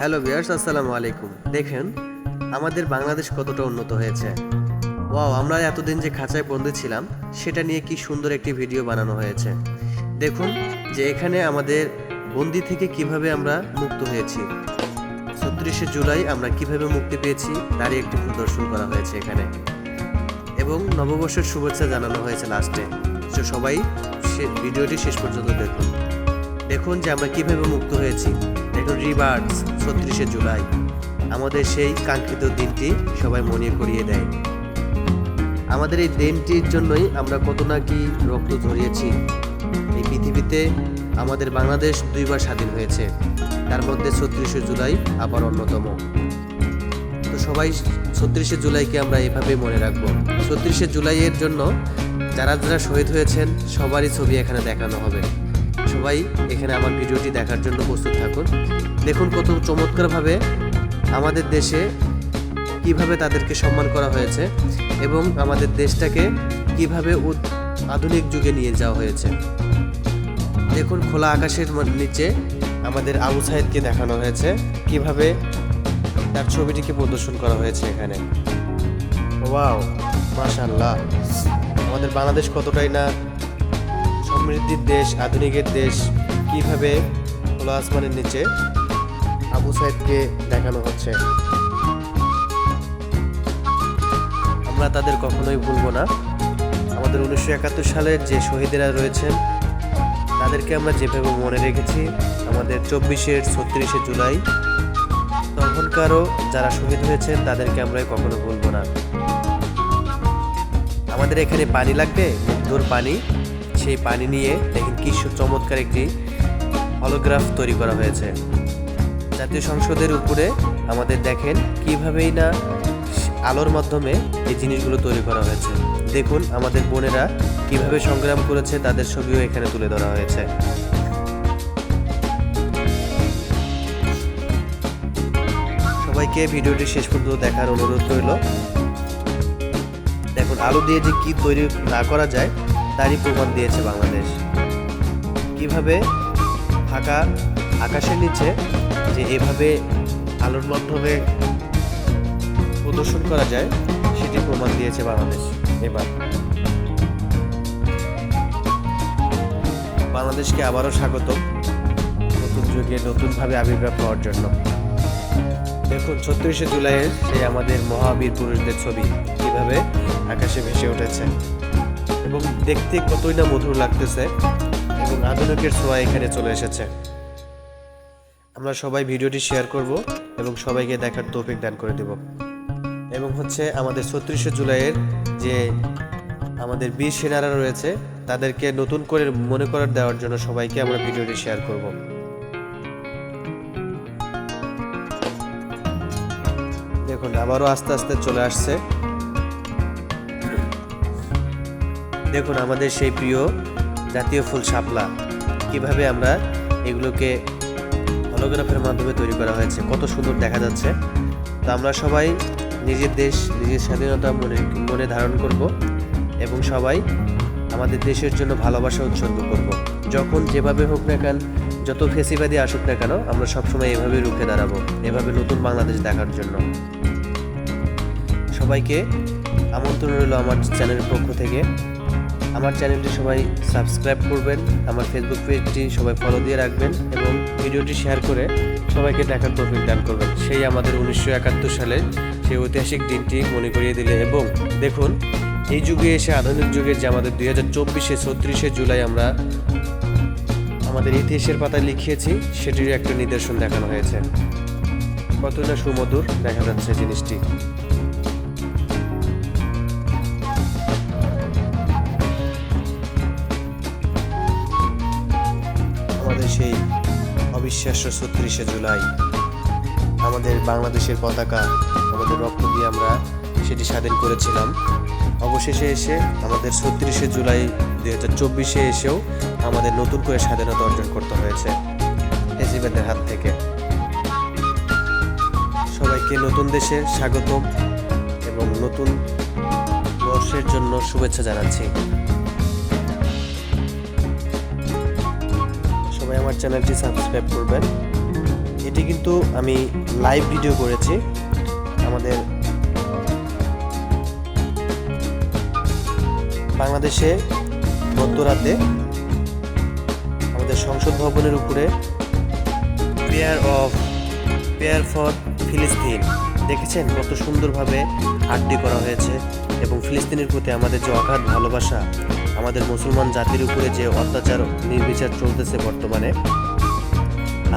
Hello viewers, আসসালামু আলাইকুম। দেখেন, আমাদের বাংলাদেশ কতটা উন্নত হয়েছে। ওয়াও, আমরা এতদিন যে খাঁচায় বন্দি ছিলাম, সেটা নিয়ে কি সুন্দর একটি ভিডিও বানানো হয়েছে। দেখুন যে এখানে আমাদের বন্দি থেকে কীভাবে আমরা মুক্ত হয়েছি। ছত্রিশে জুলাই আমরা কীভাবে মুক্তি পেয়েছি, তারই একটি প্রদর্শন করা হয়েছে এখানে। এবং নববর্ষের শুভেচ্ছা জানানো হয়েছে লাস্টে। সবাই সে ভিডিওটি শেষ পর্যন্ত দেখুন। দেখুন যে আমরা কীভাবে মুক্ত হয়েছি। দেখুন রিবার্স ছত্রিশে জুলাই। আমাদের সেই কাঙ্ক্ষিত দিনটি সবাই মনে করিয়ে দেয়। আমাদের এই দিনটির জন্যই আমরা কত না কি রক্ত ঝরিয়েছি। এই পৃথিবীতে আমাদের বাংলাদেশ দুইবার স্বাধীন হয়েছে। তার মধ্যে ছত্রিশে জুলাই আবার অন্যতম। তো সবাই ছত্রিশে জুলাইকে আমরা এভাবে মনে রাখব। ছত্রিশে জুলাইয়ের জন্য যারা যারা শহীদ হয়েছেন, সবারই ছবি এখানে দেখানো হবে। সবাই এখানে আমার ভিডিওটি দেখার জন্য প্রস্তুত থাকুন। দেখুন কত চমৎকারভাবে আমাদের দেশে কীভাবে তাদেরকে সম্মান করা হয়েছে এবং আমাদের দেশটাকে কীভাবে আধুনিক যুগে নিয়ে যাওয়া হয়েছে। দেখুন খোলা আকাশের নিচে আমাদের আবু সাহেদকে দেখানো হয়েছে, কীভাবে তার ছবিটিকে প্রদর্শন করা হয়েছে এখানে। ওয়াও মাশাল্লাহ আমাদের বাংলাদেশ কতটাই না সমৃদ্ধির দেশ, আধুনিকের দেশ, কীভাবে খোলা আসমানের নিচে? আবু সাহেবকে দেখানো হচ্ছে। আমরা তাদের কখনোই ভুলবো না। আমাদের উনিশশো একাত্তর সালের যে শহীদেরা রয়েছেন, তাদেরকে আমরা যেভাবে মনে রেখেছি, আমাদের চব্বিশের, ছত্রিশে জুলাই, তখনকারও যারা শহীদ হয়েছেন, তাদেরকে আমরা কখনো ভুলবো না। আমাদের এখানে পানি লাগবে? মুগ্ধর পানি? সেই পানি নিয়ে দেখেন কি চমৎকার একটি হলোগ্রাফ তৈরি করা হয়েছে। জাতীয় সংসদের উপরে আমাদের দেখেন কিভাবেই না আলোর মাধ্যমে এই জিনিসগুলো তৈরি করা হয়েছে। দেখুন আমাদের বোনেরা কীভাবে সংগ্রাম করেছে, তাদের ছবিও এখানে তুলে ধরা হয়েছে। সবাইকে ভিডিওটি শেষ পর্যন্ত দেখার অনুরোধ রইল। দেখুন আলো দিয়ে যে কি তৈরি না করা যায় তারই প্রমাণ দিয়েছে বাংলাদেশ। কীভাবে ফাঁকা আকাশের নিচে যে এভাবে আলোর মাধ্যমে প্রদর্শন করা যায়, সেটি প্রমাণ দিয়েছে বাংলাদেশ এবার। বাংলাদেশকে আবারও স্বাগত নতুন যুগে নতুনভাবে আবির্ভাব হওয়ার জন্য। দেখুন, ছত্রিশে জুলাইয়ের সেই আমাদের মহাবীর পুরুষদের ছবি, কীভাবে আকাশে ভেসে উঠেছে। এবং দেখতে কতই না মধুর লাগতেছে এবং আধুনিকের ছোঁয়া এখানে চলে এসেছে। আমরা সবাই ভিডিওটি শেয়ার করব এবং সবাইকে দেখার তৌফিক দান করে দেব। এবং হচ্ছে আমাদের ছত্রিশে জুলাইয়ের যে আমাদের বীর সেনারা রয়েছে, তাদেরকে নতুন করে মনে করার দেওয়ার জন্য সবাইকে আমরা ভিডিওটি শেয়ার করব। দেখুন, আবারও আস্তে আস্তে চলে আসছে। দেখুন, আমাদের সেই প্রিয় জাতীয় ফুল শাপলা, কীভাবে আমরা এগুলোকে হলোগ্রাফের মাধ্যমে তৈরি করা হয়েছে, কত সুন্দর দেখা যাচ্ছে। তো আমরা সবাই নিজের দেশ, নিজের স্বাধীনতা মনে মনে ধারণ করব এবং সবাই আমাদের দেশের জন্য ভালোবাসা উৎসর্গ করব। যখন যেভাবে হোক না কেন, যত ফেসিবাদী আসুক না কেন, আমরা সবসময় এভাবেই রুখে দাঁড়াবো, এভাবে নতুন বাংলাদেশ দেখার জন্য। সবাইকে আমন্ত্রণ রইল আমার চ্যানেলের পক্ষ থেকে। আমার চ্যানেলটি সবাই সাবস্ক্রাইব করবেন, আমার ফেসবুক পেজটি সবাই ফলো দিয়ে রাখবেন এবং ভিডিওটি শেয়ার করে সবাইকে দেখার তৌফিক দান করবেন। সেই আমাদের উনিশশো একাত্তর সালের সেই ঐতিহাসিক দিনটি মনে করিয়ে দিলে এবং দেখুন, এই যুগে এসে আধুনিক যুগের যে আমাদের দুই হাজার চব্বিশে, ছত্রিশে জুলাই আমরা আমাদের ইতিহাসের পাতায় লিখিয়েছি সেটির একটা নিদর্শন দেখানো হয়েছে। কতটা সুমধুর দেখা যাচ্ছে জিনিসটি। সেই অবিশ্বাস্য ছত্রিশে জুলাই। আমাদের বাংলাদেশের পতাকা, আমাদের রক্ত দিয়ে আমরা সেটি স্বাধীন করেছিলাম। অবশেষে এসে আমাদের ছত্রিশে জুলাই দুই হাজার চব্বিশে এসেও আমাদের নতুন করে স্বাধীনতা অর্জন করতে হয়েছে এজিবেদের হাত থেকে। সবাইকে নতুন দেশে স্বাগতম এবং নতুন বর্ষের জন্য শুভেচ্ছা জানাচ্ছি। আমার চ্যানেলটি সাবস্ক্রাইব করবেন। এটি কিন্তু আমি লাইভ ভিডিও করেছি আমাদের বাংলাদেশে মধ্যরাতে, আমাদের সংসদ ভবনের উপরে প্রেয়ার অফ প্রেয়ার ফর ফিলিস্তিন দেখেছেন কত সুন্দরভাবে আড্ডি করা হয়েছে এবং ফিলিস্তিনের প্রতি আমাদের যে অগাধ ভালোবাসা, আমাদের মুসলমান জাতির উপরে যে অত্যাচার, নির্বিচার চলতেছে বর্তমানে,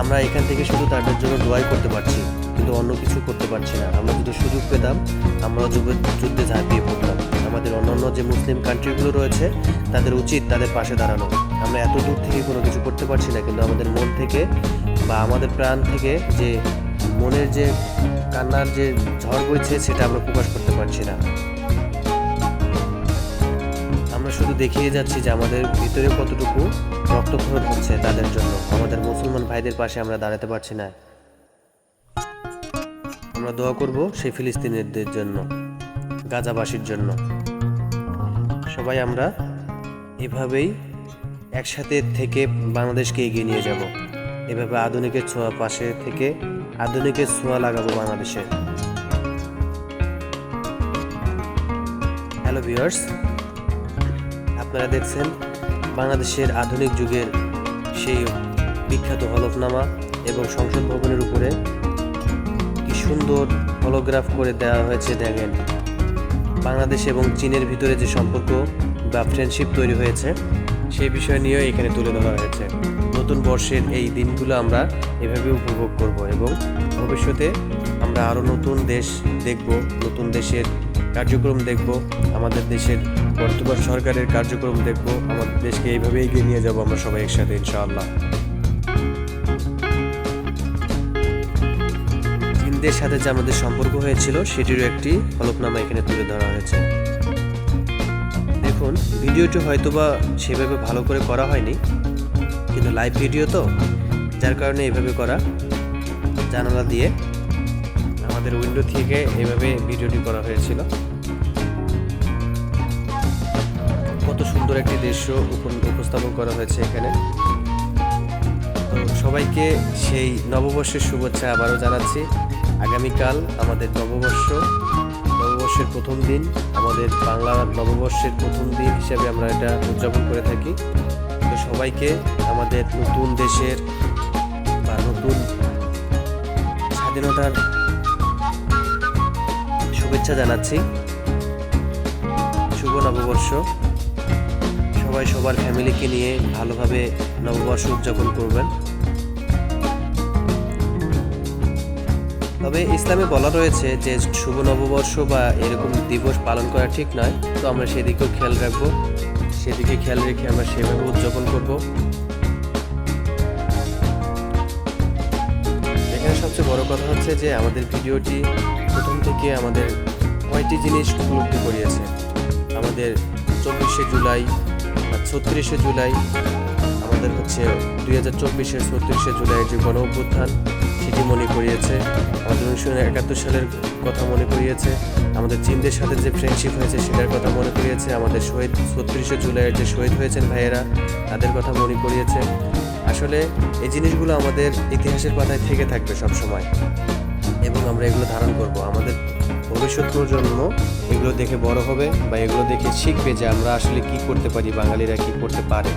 আমরা এখান থেকে শুধু তাদের জন্য দোয়াই করতে পারছি, কিন্তু অন্য কিছু করতে পারছি না। আমরা যদি সুযোগ পেতাম, আমরা যুদ্ধে যুদ্ধে ঝাঁপিয়ে পড়তাম। আমাদের অন্যান্য যে মুসলিম কান্ট্রিগুলো রয়েছে, তাদের উচিত তাদের পাশে দাঁড়ানো। আমরা এত দূর থেকে কোনো কিছু করতে পারছি না, কিন্তু আমাদের মন থেকে বা আমাদের প্রাণ থেকে যে মনের যে কান্নার যে ঝড় বইছে, সেটা আমরা প্রকাশ করতে পারছি না। আমরা শুধু দেখিয়ে যাচ্ছি যে আমাদের ভিতরে কতটুকু রক্তক্ষরণ হচ্ছে তাদের জন্য। আমাদের মুসলমান ভাইদের পাশে আমরা দাঁড়াতে পারছি না। আমরা দোয়া করব সেই ফিলিস্তিনিদের জন্য, গাজাবাসীর জন্য। সবাই আমরা এভাবেই একসাথে থেকে বাংলাদেশকে এগিয়ে নিয়ে যাব। এভাবে আধুনিকের ছোঁয়া পাশে থেকে আধুনিকের ছোঁয়া লাগাবো বাংলাদেশে। হ্যালো ভিউয়ার্স, আপনারা দেখছেন বাংলাদেশের আধুনিক যুগের সেই বিখ্যাত হলফনামা এবং সংসদ ভবনের উপরে কি সুন্দর হলোগ্রাফ করে দেওয়া হয়েছে দেখেন। বাংলাদেশ এবং চীনের ভিতরে যে সম্পর্ক বা ফ্রেন্ডশিপ তৈরি হয়েছে, সেই বিষয় নিয়েও এখানে তুলে ধরা হয়েছে। নতুন বর্ষের এই দিনগুলো আমরা এভাবে উপভোগ করব এবং ভবিষ্যতে আমরা আরও নতুন দেশ দেখব, নতুন দেশের কার্যক্রম দেখব, আমাদের দেশের বর্তমান সরকারের কার্যক্রম দেখব, আমাদের দেশকে এইভাবে এগিয়ে নিয়ে যাব আমরা সবাই একসাথে, ইনশাআল্লাহ। চীনদের সাথে যে আমাদের সম্পর্ক হয়েছিল, সেটিরও একটি ফলকনামা এখানে তুলে ধরা হয়েছে। দেখুন, ভিডিওটি হয়তোবা সেভাবে ভালো করে করা হয়নি কিন্তু লাইভ ভিডিও তো, যার কারণে এভাবে করা। জানালা দিয়ে আমাদের উইন্ডো থেকে এভাবে ভিডিওটি করা হয়েছিল। কত সুন্দর একটি দৃশ্য উপ- উপস্থাপন করা হয়েছে এখানে। তো সবাইকে সেই নববর্ষের শুভেচ্ছা আবারও জানাচ্ছি। আগামীকাল আমাদের নববর্ষ, নববর্ষের প্রথম দিন, আমাদের বাংলা নববর্ষের প্রথম দিন হিসাবে আমরা এটা উদযাপন করে থাকি। সবাইকে আমাদের নতুন দেশের বা নতুন স্বাধীনতার শুভেচ্ছা জানাচ্ছি। শুভ নববর্ষ। সবাই সবার ফ্যামিলিকে নিয়ে ভালোভাবে নববর্ষ উদযাপন করবেন। তবে ইসলামে বলা রয়েছে যে শুভ নববর্ষ বা এরকম দিবস পালন করা ঠিক নয়, তো আমরা সেদিকেও খেয়াল রাখব। সেদিকে খেয়াল রেখে আমরা সেভাবে উদযাপন করব। এখানে সবচেয়ে বড় কথা হচ্ছে যে আমাদের ভিডিওটি প্রথম থেকে আমাদের কয়টি জিনিস উপলব্ধি করিয়েছে? আমাদের চব্বিশে জুলাই ছত্রিশে জুলাই, আমাদের হচ্ছে দুই হাজার চব্বিশের ছত্রিশে জুলাইয়ের যে গণ অভ্যুত্থান সেটি মনে করিয়েছে। আমাদের উনিশশো একাত্তর সালের কথা মনে করিয়েছে। আমাদের চীনদের সাথে যে ফ্রেন্ডশিপ হয়েছে সেটার কথা মনে করিয়েছে। আমাদের শহীদ ছত্রিশে জুলাইয়ের যে শহীদ হয়েছেন ভাইয়েরা, তাদের কথা মনে করিয়েছে। আসলে এই জিনিসগুলো আমাদের ইতিহাসের পাতায় থেকে থাকবে সব সময় এবং আমরা এগুলো ধারণ করব। আমাদের ভবিষ্যৎ প্রজন্ম এগুলো দেখে বড় হবে বা এগুলো দেখে শিখবে যে আমরা আসলে কি করতে পারি, বাঙালিরা কি করতে পারে।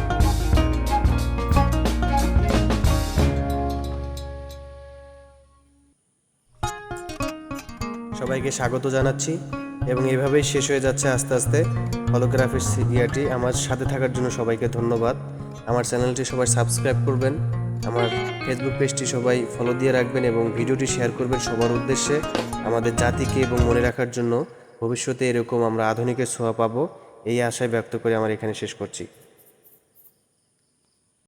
সবাইকে স্বাগত জানাচ্ছি এবং এভাবেই শেষ হয়ে যাচ্ছে আস্তে আস্তে হলোগ্রাফির ইয়াটি আমার সাথে থাকার জন্য সবাইকে ধন্যবাদ। আমার চ্যানেলটি সবাই সাবস্ক্রাইব করবেন, আমার ফেসবুক পেজটি সবাই ফলো দিয়ে রাখবেন এবং ভিডিওটি শেয়ার করবেন সবার উদ্দেশ্যে আমাদের জাতিকে এবং মনে রাখার জন্য। ভবিষ্যতে এরকম আমরা আধুনিকের ছোঁয়া পাবো, এই আশায় ব্যক্ত করে আমার এখানে শেষ করছি।